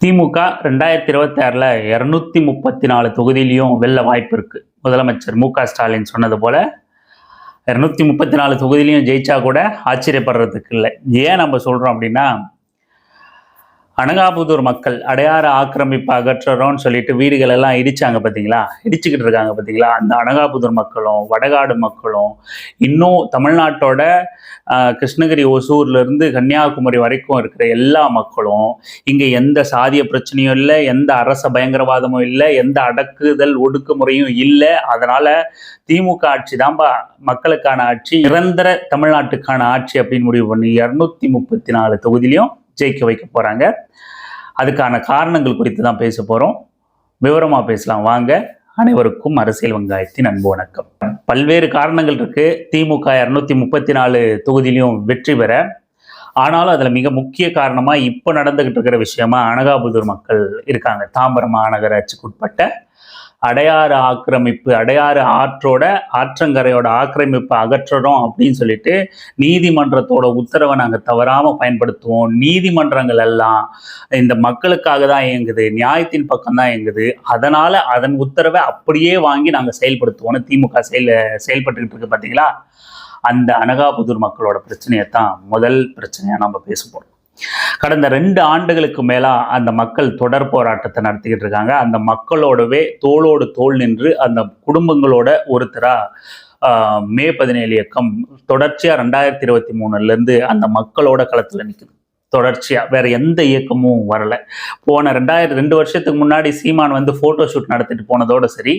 திமுக ரெண்டாயிரத்தி இருபத்தி ஆறில் இரநூத்தி முப்பத்தி நாலு தொகுதியிலையும் வெல்ல வாய்ப்பு இருக்குது முதலமைச்சர் மு க ஸ்டாலின் சொன்னது போல் இரநூத்தி முப்பத்தி நாலு தொகுதியிலையும் ஜெயிச்சா கூட ஆச்சரியப்படுறதுக்கு இல்லை. ஏன் நம்ம சொல்கிறோம் அப்படின்னா அனகாபுதூர் மக்கள் அடையாறு ஆக்கிரமிப்பு அகற்றுறோம்னு சொல்லிட்டு வீடுகள் எல்லாம் இடிச்சாங்க பார்த்தீங்களா இடிச்சுக்கிட்டு இருக்காங்க பார்த்தீங்களா அந்த அனகாபுதூர் மக்களும் வடகாடு மக்களும் இன்னும் தமிழ்நாட்டோட கிருஷ்ணகிரி ஒசூர்லேருந்து கன்னியாகுமரி வரைக்கும் இருக்கிற எல்லா மக்களும் இங்கே எந்த சாதிய பிரச்சனையும் இல்லை எந்த அரச பயங்கரவாதமும் இல்லை எந்த அடக்குதல் ஒடுக்குமுறையும் இல்லை. அதனால் திமுக ஆட்சி தான்பா மக்களுக்கான ஆட்சி நிரந்தர தமிழ்நாட்டுக்கான ஆட்சி அப்படின்னு முடிவு பண்ணி இரநூத்தி முப்பத்தி நாலு தொகுதியிலையும் ஜெயிக்க வைக்க போகிறாங்க அதுக்கான காரணங்கள் குறித்து தான் பேச போகிறோம் விவரமாக பேசலாம். வாங்க. அனைவருக்கும் அரசியல் வெங்காயத்தின் அன்பு வணக்கம். பல்வேறு காரணங்கள் இருக்கு. திமுக இரநூத்தி முப்பத்தி நாலு தொகுதியிலையும் வெற்றி பெற. ஆனாலும் அதில் மிக முக்கிய காரணமாக இப்போ நடந்துகிட்டு இருக்கிற விஷயமா அனகாபுதூர் மக்கள் இருக்காங்க. தாம்பரம் மாநகராட்சிக்குட்பட்ட அடையாறு ஆக்கிரமிப்பு அடையாறு ஆற்றோட ஆற்றங்கரையோட ஆக்கிரமிப்பு அகற்றணும் அப்படின்னு சொல்லிட்டு நீதிமன்றத்தோட உத்தரவை நாங்கள் தவறாமல் பயன்படுத்துவோம். நீதிமன்றங்கள் எல்லாம் இந்த மக்களுக்காக தான் இயங்குது நியாயத்தின் பக்கம் தான் இயங்குது. அதனால் அதன் உத்தரவை அப்படியே வாங்கி நாங்கள் செயல்படுத்துவோம்னு திமுக செயல் செயல்பட்டுக்கிட்டு இருக்கு பார்த்தீங்களா அந்த அனகாபுதூர் மக்களோட பிரச்சனையை தான் முதல் பிரச்சனையாக நம்ம பேச போகிறோம் கடந்த ரெண்டு ஆண்டுகளுக்கு மேலாக அந்த மக்கள் தொடர் போராட்டத்தை நடத்திக்கிட்டு இருக்காங்க. அந்த மக்களோடவே தோளோடு தோள் நின்று அந்த குடும்பங்களோட ஒருத்தராக மே பதினேழு இயக்கம் தொடர்ச்சியாக ரெண்டாயிரத்தி இருபத்தி மூணுலேருந்து அந்த மக்களோட களத்தில் நிற்குது தொடர்ச்சியாக வேற எந்த இயக்கமும் வரலை. போன ரெண்டாயிரம் ரெண்டு வருஷத்துக்கு முன்னாடி சீமான் வந்து ஃபோட்டோ ஷூட் நடத்திட்டு போனதோட சரி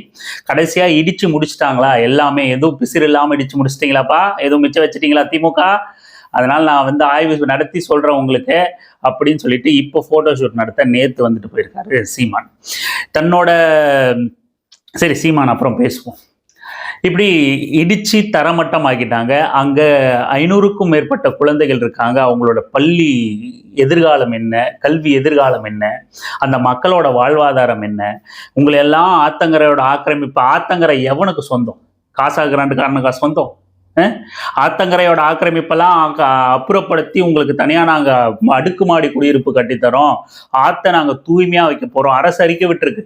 கடைசியாக இடித்து முடிச்சிட்டாங்களா? எல்லாமே எதுவும் பிசிறு இல்லாமல் இடிச்சு முடிச்சிட்டிங்களாப்பா? எதுவும் மிச்சம் வச்சிட்டிங்களா திமுக? அதனால் நான் வந்து ஆய்வு நடத்தி சொல்கிறேன் உங்களுக்கு அப்படின்னு சொல்லிட்டு இப்போ ஃபோட்டோஷூட் நடத்த நேற்று வந்துட்டு போயிருக்காரு சீமான். தன்னோட சரி சீமான் அப்புறம் பேசுவோம். இப்படி இடிச்சு தரமட்டம் ஆக்கிட்டாங்க. அங்கே ஐநூறுக்கும் மேற்பட்ட குழந்தைகள் இருக்காங்க. அவங்களோட பள்ளி எதிர்காலம் என்ன? கல்வி எதிர்காலம் என்ன? அந்த மக்களோட வாழ்வாதாரம் என்ன? உங்களை எல்லாம் ஆத்தங்கரையோட ஆக்கிரமிப்பு ஆத்தங்கரை எவனுக்கு சொந்தம்? காசாகிராண்டுக்காரனுக்கா சொந்தம்? ஆத்தங்கரையோட ஆக்கிரமிப்பெல்லாம் அப்புறப்படுத்தி உங்களுக்கு தனியாக நாங்கள் அடுக்குமாடி குடியிருப்பு கட்டித்தரோம். ஆற்றை நாங்கள் தூய்மையாக வைக்க போகிறோம் அரசு அறிக்கை விட்டுருக்கு.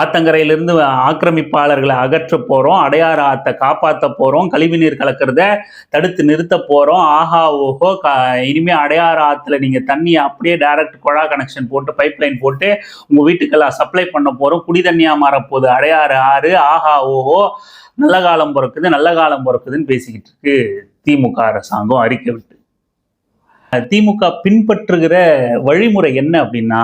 ஆத்தங்கரையிலிருந்து ஆக்கிரமிப்பாளர்களை அகற்ற போகிறோம் அடையாறு ஆத்தை காப்பாற்ற போகிறோம் கழிவுநீர் கலக்கிறத தடுத்து நிறுத்த போகிறோம் ஆஹா ஓஹோ க இனிமேல் அடையாறு ஆற்றுல நீங்கள் தண்ணியை அப்படியே டைரக்ட் குழா கனெக்ஷன் போட்டு பைப் லைன் போட்டு உங்கள் வீட்டுக்கெல்லாம் சப்ளை பண்ண போகிறோம் குடி தண்ணியாக மாறப்போகுது. அடையாறு ஆறு ஆஹா ஓஹோ. நல்ல காலம் பிறக்குது நல்ல காலம் பிறக்குதுன்னு பேசிக்கிட்டு இருக்கு திமுக அரசாங்கம் அறிக்கை விட்டு. திமுக பின்பற்றுகிற வழிமுறை என்ன அப்படின்னா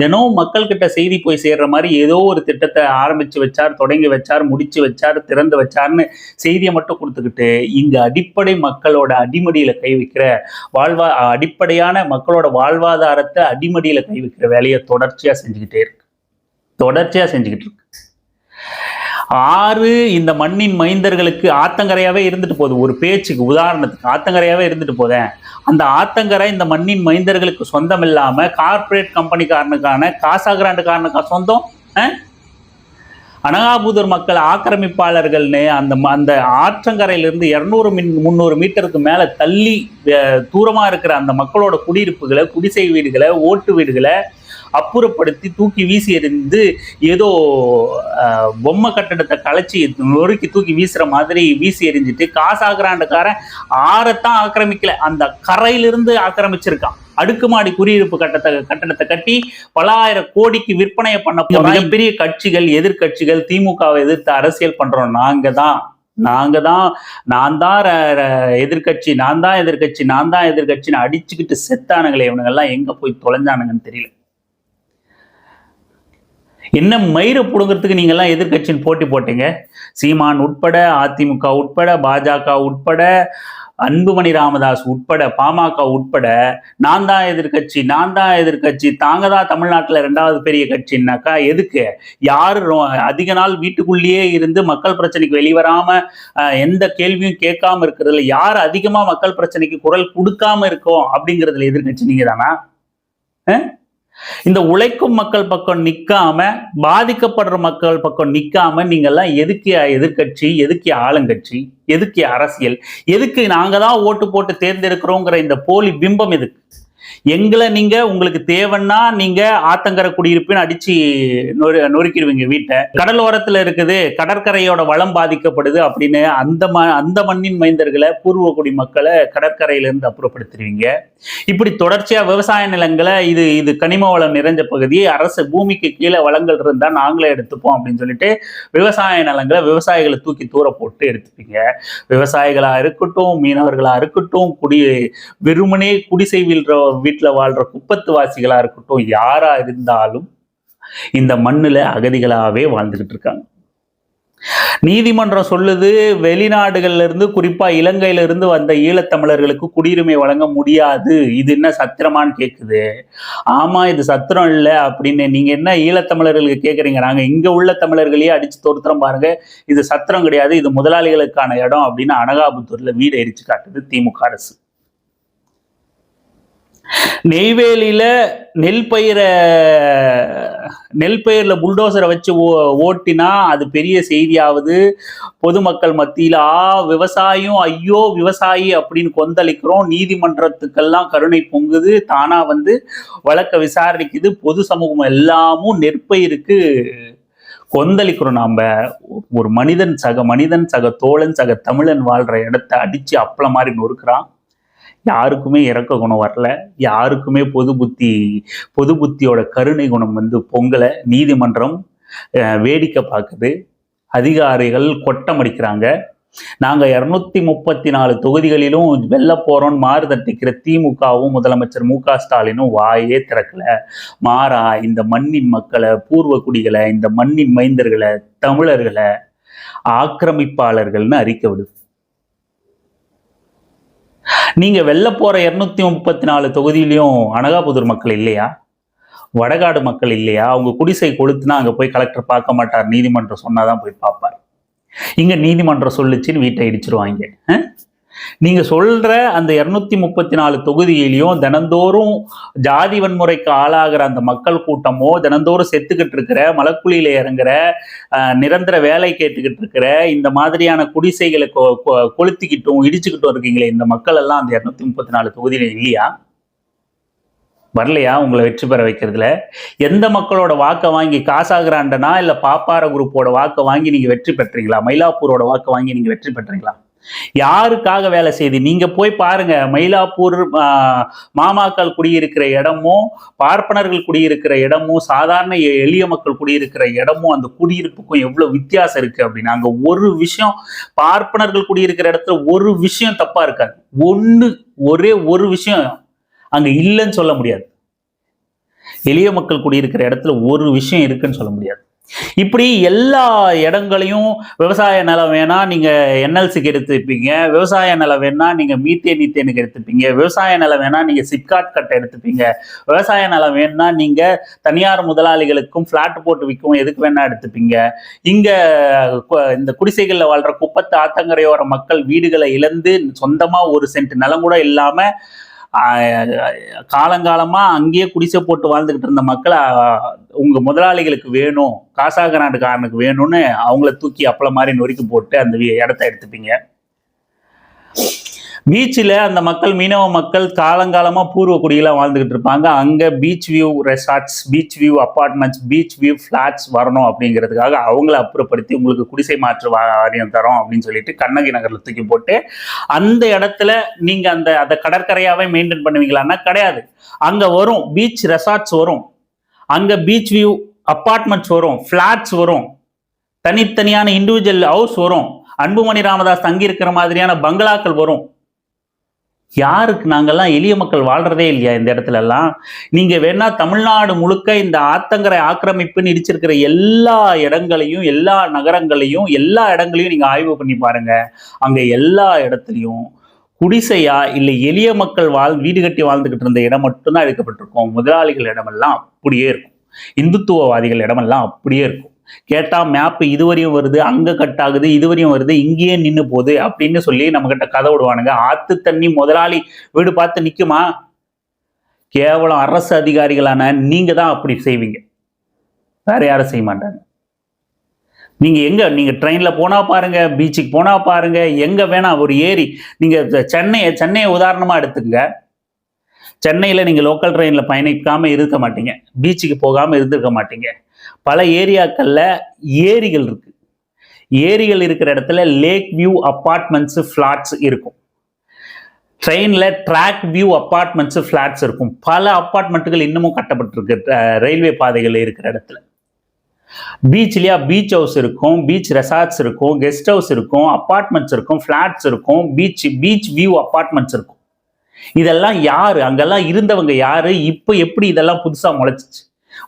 தினம் மக்கள்கிட்ட செய்தி போய் சேர்ற மாதிரி ஏதோ ஒரு திட்டத்தை ஆரம்பிச்சு வச்சார் தொடங்கி வச்சார் முடிச்சு வச்சார் திறந்து வச்சார்னு செய்தியை மட்டும் கொடுத்துக்கிட்டு இங்க அடிப்படை மக்களோட அடிமடியில கை வைக்கிற வாழ்வா அடிப்படையான மக்களோட வாழ்வாதாரத்தை அடிமடியில கை வைக்கிற வேலையை தொடர்ச்சியா செஞ்சுக்கிட்டே இருக்கு. தொடர்ச்சியா செஞ்சுக்கிட்டு இருக்கு. ஆறு இந்த மண்ணின் மைந்தர்களுக்கு ஆத்தங்கரையாவே இருந்துட்டு போகுது. ஒரு பேச்சுக்கு உதாரணத்துக்கு ஆத்தங்கரையாவே இருந்துட்டு போதேன் அந்த ஆத்தங்கரை இந்த மண்ணின் மைந்தர்களுக்கு சொந்தம் இல்லாம கார்ப்பரேட் கம்பெனிக்காரனுக்கான காசா கிராண்டுக்காரனுக்கா சொந்தம்? அஹ்? அனகாபுதூர் மக்கள் ஆக்கிரமிப்பாளர்கள்னு அந்த அந்த ஆற்றங்கரையிலிருந்து இரநூறு மின் முந்நூறு மீட்டருக்கு மேல தள்ளி அஹ், தூரமா இருக்கிற அந்த மக்களோட குடியிருப்புகளை குடிசை வீடுகளை ஓட்டு வீடுகளை அப்புறப்படுத்தி தூக்கி வீசி எறிந்து ஏதோ அஹ், பொம்மை கட்டடத்தை கலைச்சி நொறுக்கி தூக்கி வீசுற மாதிரி வீசி எறிஞ்சிட்டு காசாகிராண்டக்காரன் ஆறத்தான் ஆக்கிரமிக்கல. அந்த கரையிலிருந்து ஆக்கிரமிச்சிருக்கான். அடுக்குமாடி குடியிருப்பு கட்டத்தை கட்டடத்தை கட்டி பல ஆயிரம் கோடிக்கு விற்பனையை பண்ண மிகப்பெரிய கட்சிகள் எதிர்க்கட்சிகள் திமுகவை எதிர்த்து அரசியல் பண்றோம். நாங்க தான். நாங்க தான். நான் தான் எதிர்கட்சி நான் தான் எதிர்கட்சி நான் தான் எதிர்கட்சின்னு அடிச்சுக்கிட்டு செத்தானுங்களே. இவனுங்கெல்லாம் எங்க போய் தொலைஞ்சானுங்கன்னு தெரியல. என்ன மயிரை பிடுங்கிறதுக்கு நீங்கள்லாம் எதிர்க்கட்சின்னு போட்டி போட்டீங்க? சீமான் உட்பட அதிமுக உட்பட பாஜக உட்பட அன்புமணி ராமதாஸ் உட்பட பாமக உட்பட நான் தான் எதிர்கட்சி நான் தான் எதிர்க்கட்சி தாங்க தான் தமிழ்நாட்டில் ரெண்டாவது பெரிய கட்சின்னாக்கா எதுக்கு? யார் அதிக நாள் வீட்டுக்குள்ளேயே இருந்து மக்கள் பிரச்சனைக்கு வெளிவராம எந்த கேள்வியும் கேட்காம இருக்கிறதுல யார் அதிகமா மக்கள் பிரச்சனைக்கு குரல் கொடுக்காம இருக்கோம் அப்படிங்கிறதுல எதிர்கட்சி நீங்க தானா இந்த உழைக்கும் மக்கள் பக்கம் நிக்காம பாதிக்கப்படுற மக்கள் பக்கம் நிக்காம நீங்கள்லாம் எதுக்கு எதிர்க்கட்சி எதுக்கு ஆளுங்கட்சி எதுக்கு அரசியல் எதுக்கு நாங்கள் தான் ஓட்டு போட்டு தேர்ந்தெடுக்கிறோங்கிற இந்த போலி பிம்பம் எதுக்கு? எங்களை நீங்க உங்களுக்கு தேவைன்னா நீங்க ஆத்தங்கரை குடியிருப்பின்னு அடிச்சு நொறு நொறுக்கிடுவீங்க வீட்டை. கடலோரத்துல இருக்குது கடற்கரையோட வளம் பாதிக்கப்படுது அப்படின்னு அந்த ம அந்த மண்ணின் மைந்தர்களை பூர்வக்குடி மக்களை கடற்கரையிலிருந்து இருந்து இப்படி தொடர்ச்சியா விவசாய நிலங்களை இது இது கனிம வளம் நிறைஞ்ச பகுதி அரசு பூமிக்கு கீழே வளங்கள் இருந்தா நாங்களே எடுத்துப்போம் அப்படின்னு சொல்லிட்டு விவசாய நிலங்களை விவசாயிகளை தூக்கி தூர போட்டு எடுத்துப்பீங்க. விவசாயிகளா இருக்கட்டும் மீனவர்களா இருக்கட்டும் குடி வெறுமனே குடிசை வீழ்ற வீட்டில் வாழ்கிற குப்பத்துவாசிகளாக இருக்கட்டும் யாராக இருந்தாலும் இந்த மண்ணில் அகதிகளாகவே வாழ்ந்துக்கிட்டு இருக்காங்க. நீதிமன்றம் சொல்லுது வெளிநாடுகள்ல இருந்து குறிப்பா இலங்கையில இருந்து வந்த ஈழத்தமிழர்களுக்கு குடியுரிமை வழங்க முடியாது. இது என்ன சத்திரமான்னு கேக்குது. ஆமா இது சத்திரம் இல்லை அப்படின்னு நீங்க என்ன ஈழத்தமிழர்களுக்கு கேக்குறீங்க? நாங்க இங்க உள்ள தமிழர்களையே அடிச்சு தோர்த்துறோம் பாருங்க. இது சத்திரம் கிடையாது. இது முதலாளிகளுக்கான இடம் அப்படின்னு அனகாபுத்தூர்ல வீடு எரிச்சு காட்டுது திமுக அரசு. நெய்வேலியில நெல் பயிரை நெல் பயிரில் புல்டோசரை வச்சு ஓ- ஓட்டினா அது பெரிய செய்தியாவது. பொதுமக்கள் மத்தியில் ஆ விவசாயம் ஐயோ விவசாயி அப்படின்னு கொந்தளிக்கிறோம். நீதிமன்றத்துக்கெல்லாம் கருணை பொங்குது. தானா வந்து வழக்க விசாரணைக்குது. பொது சமூகம் எல்லாமும் நெற்பயிருக்கு கொந்தளிக்கிறோம் நாம். ஒரு மனிதன் சக மனிதன் சக தோழன் சக தமிழன் வாழ்கிற இடத்த அடித்து அப்பள மாதிரி நொறுக்கிறான். யாருக்குமே இறக்க குணம் வரல. யாருக்குமே பொது புத்தி பொது புத்தியோட கருணை குணம் வந்து பொங்கலை நீதிமன்றம் வேடிக்கை பார்க்குது. அதிகாரிகள் கொட்டம் அடிக்கிறாங்க. நாங்கள் இரநூத்தி முப்பத்தி நாலு தொகுதிகளிலும் வெல்ல போகிறோன்னு மாறு தட்டிக்கிற திமுகவும் முதலமைச்சர் மு க ஸ்டாலினும் வாயே திறக்கல. மாறா இந்த மண்ணின் மக்களை பூர்வ குடிகளை இந்த மண்ணின் மைந்தர்களை தமிழர்களை ஆக்கிரமிப்பாளர்கள்னு அறிக்கை விடுது. நீங்க வெளில போற இருநூத்தி முப்பத்தி நாலு தொகுதியிலையும் அனகாபுதூர் மக்கள் இல்லையா? வடகாடு மக்கள் இல்லையா? அவங்க குடிசை கொளுத்துனா அங்க போய் கலெக்டர் பார்க்க மாட்டார் நீதிமன்றம் சொன்னாதான் போய் பார்ப்பார். இங்க நீதிமன்றம் சொல்லுச்சுன்னு வீட்டை இடிச்சிருவாங்க. நீங்க சொல்ற அந்த இருநூத்தி முப்பத்தி நாலு தொகுதியிலையும் தினந்தோறும் ஜாதி வன்முறைக்கு ஆளாகிற அந்த மக்கள் கூட்டமோ தினந்தோறும் செத்துக்கிட்டு இருக்கிற மலக்குழியில இறங்குற அஹ், நிரந்தர வேலை கேட்டுக்கிட்டு இருக்கிற இந்த மாதிரியான குடிசைகளை கொ- கொ- கொளுத்திக்கிட்டும் இடிச்சுக்கிட்டும் இருக்கீங்களே இந்த மக்கள் எல்லாம் அந்த இருநூத்தி முப்பத்தி நாலு தொகுதியில இல்லையா? வரலையா உங்களை வெற்றி பெற வைக்கிறதுல? எந்த மக்களோட வாக்கை வாங்கி காசாகிராண்டனா இல்ல பாப்பார குரூப்போட வாக்கை வாங்கி நீங்க வெற்றி பெற்றீங்களா? மயிலாப்பூரோட வாக்கை வாங்கி நீங்க வெற்றி பெற்றீங்களா? யாருக்காக வேலை செய்து? நீங்க போய் பாருங்க. மயிலாப்பூர் ஆஹ், மாமாக்கள் குடியிருக்கிற இடமும் பார்ப்பனர்கள் குடியிருக்கிற இடமும் சாதாரண எளிய மக்கள் குடியிருக்கிற இடமும் அந்த குடியிருப்புக்கும் எவ்வளவு வித்தியாசம் இருக்கு அப்படின்னு அங்க ஒரு விஷயம் பார்ப்பனர்கள் குடியிருக்கிற இடத்துல ஒரு விஷயம் தப்பா இருக்காது. ஒண்ணு ஒரே ஒரு விஷயம் அங்க இல்லைன்னு சொல்ல முடியாது. எளிய மக்கள் குடியிருக்கிற இடத்துல ஒரு விஷயம் இருக்குன்னு சொல்ல முடியாது. இப்படி எல்லா இடங்களையும் விவசாய நிலம் வேணா நீங்க என்எல்சிக்கு எடுத்துப்பீங்க விவசாய நிலம் வேணா நீங்க மீத்தேன் நீத்தேனுக்கு எடுத்துப்பீங்க விவசாய நிலம் வேணா நீங்க சிப்காட் கட்டை எடுத்துப்பீங்க விவசாய நிலம் வேணா நீங்க தனியார் முதலாளிகளுக்கும் பிளாட் போட்டு விற்கவும் எதுக்கு வேணா எடுத்துப்பீங்க. இங்க கு- இந்த குடிசைகளில் வாழ்ற குப்பத்து ஆத்தங்கரையோர மக்கள் வீடுகளை இழந்து சொந்தமா ஒரு சென்ட் நிலம் கூட இல்லாம காலங்காலமாக அங்கேயே குடிசை போட்டு வாழ்ந்துகிட்டு இருந்த மக்களை உங்கள் முதலாளிகளுக்கு வேணும் காசாக நாட்டுக்காரனுக்கு வேணும்னு அவங்கள தூக்கி அப்பளம் மாதிரி நொறுக்கி போட்டு அந்த இடத்த எடுத்துப்பீங்க. பீச்சில் அந்த மக்கள் மீனவ மக்கள் காலங்காலமாக பூர்வ குடியெல்லாம் இருப்பாங்க. அங்கே beach view resorts beach view apartments beach view flats வரணும் அப்படிங்கிறதுக்காக அவங்கள அப்புறப்படுத்தி உங்களுக்கு குடிசை மாற்று வா- வாரியம் தரோம் அப்படின்னு சொல்லிட்டு கண்ணகி நகரில் தூக்கி போட்டு அந்த இடத்துல நீங்கள் அந்த அதை கடற்கரையாகவே மெயின்டைன் பண்ணுவீங்களான்னா கிடையாது. அங்கே வரும் பீச் ரெசார்ட்ஸ் வரும். அங்கே பீச் வியூ அப்பார்ட்மெண்ட்ஸ் வரும் ஃப்ளாட்ஸ் வரும். தனித்தனியான இண்டிவிஜுவல் ஹவுஸ் வரும். அன்புமணி ராமதாஸ் தங்கி இருக்கிற மாதிரியான பங்களாக்கள் வரும். யாருக்கு நாங்கள்லாம் எளிய மக்கள் வாழ்றதே இல்லையா இந்த இடத்துலலாம் நீங்கள் வேணால் தமிழ்நாடு முழுக்க இந்த ஆத்தங்கரை ஆக்கிரமிப்புன்னு இடிச்சிருக்கிற எல்லா இடங்களையும் எல்லா நகரங்களையும் எல்லா இடங்களையும் நீங்கள் ஆய்வு பண்ணி பாருங்க. அங்கே எல்லா இடத்துலையும் குடிசையா இல்லை எளிய மக்கள் வாழ் வீடு கட்டி வாழ்ந்துக்கிட்டு இருந்த இடம் மட்டும்தான் எடுக்கப்பட்டிருக்கும். முதலாளிகள் இடமெல்லாம் அப்படியே இருக்கும். இந்துத்துவவாதிகள் இடமெல்லாம் அப்படியே இருக்கும். கேட்டா மேப் இதுவரையும் வருது அங்க கட் ஆகுது இதுவரையும் வருது இங்கேயே நின்னு போகுது அப்படின்னு சொல்லி நம்ம கிட்ட கதை விடுவானுங்க. ஆத்து தண்ணி முதலாளி வீடு பார்த்து நிக்குமா? கேவலம் அரசு அதிகாரிகளான நீங்கள் தான் அப்படி செய்வீங்க. வேற யாரும் செய்ய மாட்டாங்க. நீங்க எங்க நீங்க ட்ரெயின்ல போனா பாருங்க பீச்சுக்கு போனா பாருங்க எங்க வேணா ஒரு ஏரி நீங்க சென்னையை சென்னையை உதாரணமா எடுத்துக்கங்க. சென்னையில் நீங்கள் லோக்கல் ட்ரெயினில் பயணிக்காமல் இருக்க மாட்டீங்க. பீச்சுக்கு போகாமல் இருந்திருக்க மாட்டீங்க. பல ஏரியாக்களில் ஏரிகள் இருக்குது ஏரிகள் இருக்கிற இடத்துல லேக் வியூ அப்பார்ட்மெண்ட்ஸு ஃப்ளாட்ஸ் இருக்கும். ட்ரெயினில் ட்ராக் வியூ அப்பார்ட்மெண்ட்ஸு ஃப்ளாட்ஸ் இருக்கும். பல அப்பார்ட்மெண்ட்டுகள் இன்னமும் கட்டப்பட்டிருக்கு. ரயில்வே பாதைகள் இருக்கிற இடத்துல. பீச்லையா பீச் ஹவுஸ் இருக்கும் பீச் ரெசார்ட்ஸ் இருக்கும் கெஸ்ட் ஹவுஸ் இருக்கும் அப்பார்ட்மெண்ட்ஸ் இருக்கும் ஃப்ளாட்ஸ் இருக்கும் பீச் பீச் வியூ அப்பார்ட்மெண்ட்ஸ் இருக்கும். இதெல்லாம் யார்? அங்கெல்லாம் இருந்தவங்க யார்? இப்போ எப்படி இதெல்லாம் புதுசாக முளைச்சிச்சு?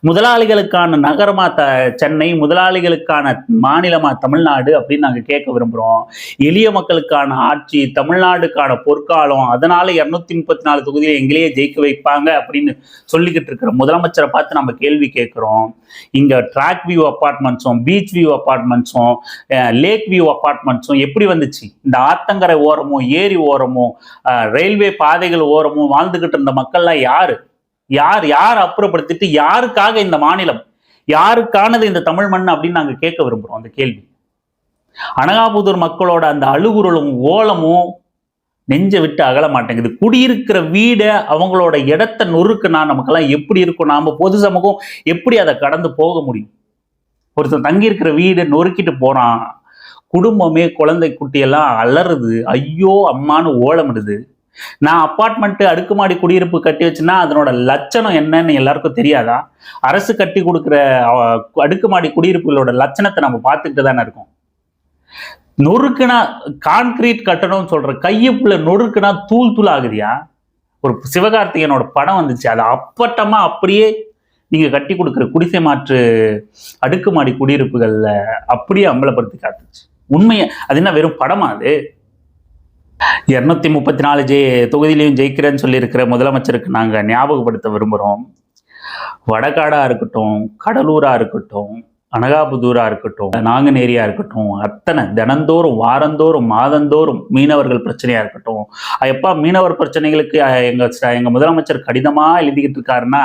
முதலாளிகளுக்கான நகரமா த சென்னை முதலாளிகளுக்கான மாநிலமா தமிழ்நாடு அப்படின்னு நாங்கள் கேட்க விரும்புறோம். எளிய மக்களுக்கான ஆட்சி தமிழ்நாடுக்கான பொற்காலம் அதனால இரநூத்தி முப்பத்தி நாலு தொகுதியில் எங்களையே ஜெயிக்க வைப்பாங்க அப்படின்னு சொல்லிக்கிட்டு இருக்கிற முதலமைச்சரை பார்த்து நம்ம கேள்வி கேட்குறோம். இங்க ட்ராக் வியூ அப்பார்ட்மெண்ட்ஸும் பீச் வியூ அப்பார்ட்மெண்ட்ஸும் லேக் வியூ அப்பார்ட்மெண்ட்ஸும் எப்படி வந்துச்சு? இந்த ஆத்தங்கரை ஓரமும் ஏரி ஓரமும் ரயில்வே பாதைகள் ஓரமும் வாழ்ந்துகிட்டு இருந்த மக்கள்லாம் யாரு? யார் யார் அப்புறப்படுத்திட்டு யாருக்காக இந்த மாநிலம் யாருக்கானது இந்த தமிழ் மண் அப்படின்னு நாங்கள் கேட்க விரும்புகிறோம் அந்த கேள்வி. அனகாபுதூர் மக்களோட அந்த அழுகுறலும் ஓலமும் நெஞ்சை விட்டு அகல மாட்டேங்குது. குடியிருக்கிற வீடை அவங்களோட இடத்த நொறுக்குனா நமக்கெல்லாம் எப்படி இருக்கும்? நாம பொது சமூகம் எப்படி அதை கடந்து போக முடியும்? ஒருத்தன் தங்கியிருக்கிற வீடை நொறுக்கிட்டு போறான். குடும்பமே குழந்தை குட்டியெல்லாம் அலறுது. ஐயோ அம்மான்னு ஓலமிடுது. நான் அப்பார்ட்மெண்ட் அடுக்குமாடி குடியிருப்பு கட்டி வச்சுன்னா அதனோட லட்சணம் என்னன்னு எல்லாருக்கும் தெரியாதா? அரசு கட்டி கொடுக்குற அடுக்குமாடி குடியிருப்புகளோட லட்சணத்தை நம்ம பார்த்துக்கிட்டு தானே இருக்கோம். நொறுக்குனா கான்கிரீட் கட்டணும்னு சொல்ற கையப்புல நொறுக்குனா தூள் தூள் ஆகுதியா? ஒரு சிவகார்த்திகேயனோட படம் வந்துச்சு. அது அப்பட்டமா அப்படியே நீங்க கட்டி கொடுக்குற குடிசை மாற்று அடுக்குமாடி குடியிருப்புகள்ல அப்படியே அம்பலப்படுத்தி காட்டுச்சு. உண்மையை அது என்ன வெறும் படமா அது? இருநூத்தி முப்பத்தி நாலு ஜெய் தொகுதியிலையும் ஜெயிக்கிறேன்னு சொல்லியிருக்கிற முதலமைச்சருக்கு நாங்கள் ஞாபகப்படுத்த விரும்புகிறோம் வடகாடா இருக்கட்டும் கடலூரா இருக்கட்டும் அனகாபுதூராக இருக்கட்டும் நாங்குநேரியாக இருக்கட்டும் அத்தனை தினந்தோறும் வாரந்தோறும் மாதந்தோறும் மீனவர்கள் பிரச்சனையாக இருக்கட்டும். எப்போ எப்பா மீனவர் பிரச்சனைகளுக்கு எங்கள் எங்கள் முதலமைச்சர் கடினமாக எழுதிக்கிட்டு இருக்காருன்னா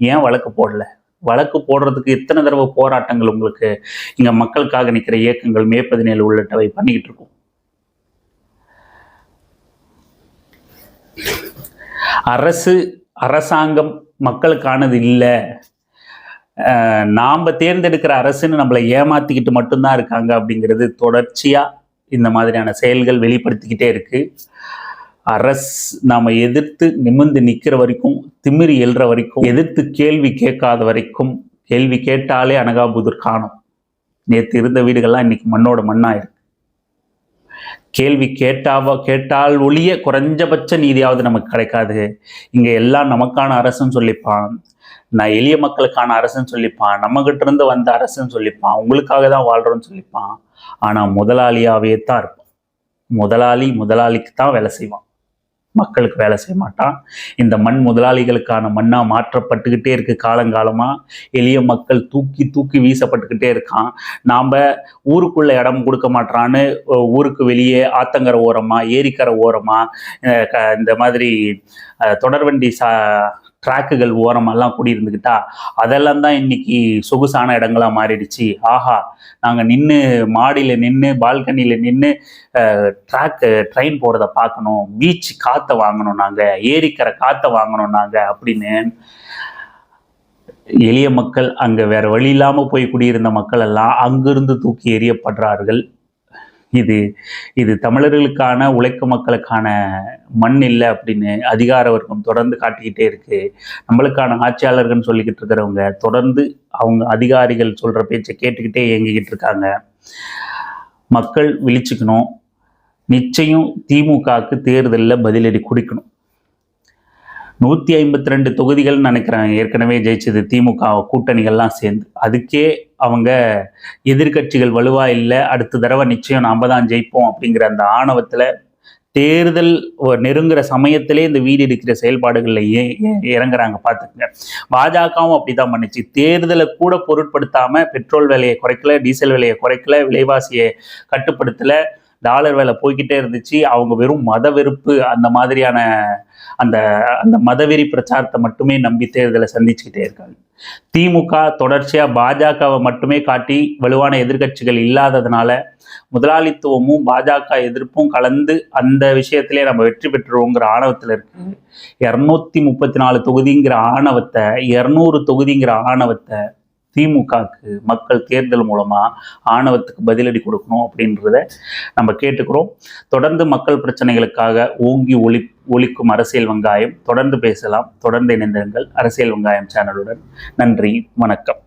ஏன் வழக்கு போடல? வழக்கு போடுறதுக்கு எத்தனை தடவை போராட்டங்கள் உங்களுக்கு இங்கே மக்களுக்காக நிற்கிற இயக்கங்கள் மே பதினேழு உள்ளிட்டவை பண்ணிக்கிட்டு இருக்கோம். அரசு அரசாங்கம் மக்களுக்கானது இல்லை. நாம் தேர்ந்தெடுக்கிற அரசுன்னு நம்மளை ஏமாத்திக்கிட்டு மட்டும்தான் இருக்காங்க அப்படிங்கிறது தொடர்ச்சியாக இந்த மாதிரியான செயல்கள் வெளிப்படுத்திக்கிட்டே இருக்குது அரசு நாம் எதிர்த்து நிமிர்ந்து நிற்கிற வரைக்கும் திமிரி எழுற வரைக்கும் எதிர்த்து கேள்வி கேட்காத வரைக்கும் கேள்வி கேட்டாலே அனகாபுதூர் காணும். நேற்று இருந்த வீடுகள்லாம் இன்றைக்கி மண்ணோட மண்ணாயிருக்கு. கேள்வி கேட்டாவோ கேட்டால் ஒழிய குறைஞ்சபட்ச நீதியாவது நமக்கு கிடைக்காது. இங்கே எல்லாம் நமக்கான அரசுன்னு சொல்லிப்பான். நான் எளிய மக்களுக்கான அரசுன்னு சொல்லிப்பான். நம்மகிட்ட இருந்து வந்த அரசுன்னு சொல்லிப்பான். உங்களுக்காக தான் வாழ்கிறோன்னு சொல்லிப்பான். ஆனால் முதலாளியாகவே தான் இருப்பான். முதலாளி முதலாளிக்கு தான் வேலை செய்வான். மக்களுக்கு வேலை செய்ய மாட்டான். இந்த மண் முதலாளிகளுக்கான மண்ணாக மாற்றப்பட்டுக்கிட்டே இருக்குது காலங்காலமாக எளிய மக்கள் தூக்கி தூக்கி வீசப்பட்டுக்கிட்டே இருக்கான். நாம் ஊருக்குள்ளே இடம் கொடுக்க மாட்டான்னு ஊருக்கு வெளியே ஆத்தங்கரை ஓரமா ஏரிக்கரை ஓரமா க- இந்த மாதிரி தொடர்வண்டி சா ட்ராக்குகள் ஓரமெல்லாம் குடியிருந்துக்கிட்டா அதெல்லாம் தான் இன்னைக்கு சொகுசான இடங்களா மாறிடுச்சு. ஆஹா நாங்கள் நின்று மாடியில் நின்று பால்கனியில் நின்று ட்ராக்கு ட்ரெயின் போகிறத பார்க்கணும். பீச் காற்றை வாங்கணும் நாங்கள் ஏரிக்கரை காற்றை வாங்கணும் நாங்கள் அப்படின்னு எளிய மக்கள் அங்கே வேற வழி இல்லாமல் போய் குடியிருந்த மக்கள் எல்லாம் அங்கிருந்து தூக்கி எறியப்படுறார்கள். இது இது தமிழர்களுக்கான உழைக்கு மக்களுக்கான மண் இல்லை அப்படின்னு அதிகார வர்க்கம் தொடர்ந்து காட்டிக்கிட்டே இருக்கு. நம்மளுக்கான ஆட்சியாளர்கள்னு சொல்லிக்கிட்டு இருக்கிறவங்க தொடர்ந்து அவங்க அதிகாரிகள் சொல்கிற பேச்சை கேட்டுக்கிட்டே இயங்கிக்கிட்டு இருக்காங்க. மக்கள் விழிச்சுக்கணும். நிச்சயம் திமுகவுக்கு தேர்தலில் பதிலடி கொடுக்கணும். நூற்றி ஐம்பத்தி ரெண்டு தொகுதிகள் நினைக்கிறேன். ஏற்கனவே ஜெயிச்சது திமுக கூட்டணிகள்லாம் சேர்ந்து. அதுக்கே அவங்க எதிர்க்கட்சிகள் வலுவாக இல்லை அடுத்த தடவை நிச்சயம் நாம தான் ஜெயிப்போம் அப்படிங்கிற அந்த ஆணவத்தில் தேர்தல் நெருங்குற சமயத்திலே இந்த வீடு இருக்கிற செயல்பாடுகளில் இறங்குறாங்க. பார்த்துக்கங்க. பாஜகவும் அப்படிதான் பண்ணிச்சு. தேர்தலை கூட பொருட்படுத்தாமல் பெட்ரோல் விலையை குறைக்கல டீசல் விலையை குறைக்கல விலைவாசியை கட்டுப்படுத்தலை டாலர் வேலை போய்க்கிட்டே இருந்துச்சு. அவங்க வெறும் மத வெறுப்பு அந்த மாதிரியான அந்த அந்த மதவெறி பிரச்சாரத்தை மட்டுமே நம்பி தேர்தலை சந்திச்சுக்கிட்டே இருக்காங்க. திமுக தொடர்ச்சியாக பாஜகவை மட்டுமே காட்டி வலுவான எதிர்க்கட்சிகள் இல்லாததுனால முதலாளித்துவமும் பாஜக எதிர்ப்பும் கலந்து அந்த விஷயத்திலே நம்ம வெற்றி பெற்றுருவோங்கிற ஆணவத்தில் இருக்கு. இரநூத்தி முப்பத்தி நாலு தொகுதிங்கிற ஆணவத்தை இரநூறு தொகுதிங்கிற ஆணவத்தை திமுகக்கு மக்கள் தேர்தல் மூலமாக ஆணவத்துக்கு பதிலடி கொடுக்கணும் அப்படின்றத நம்ம கேட்டுக்கிறோம். தொடர்ந்து மக்கள் பிரச்சனைகளுக்காக ஓங்கி ஒளி ஒழிக்கும் அரசியல் வெங்காயம் தொடர்ந்து பேசலாம். தொடர்ந்து இணைந்திருங்கள். அரசியல் வெங்காயம் சேனலுடன் நன்றி வணக்கம்.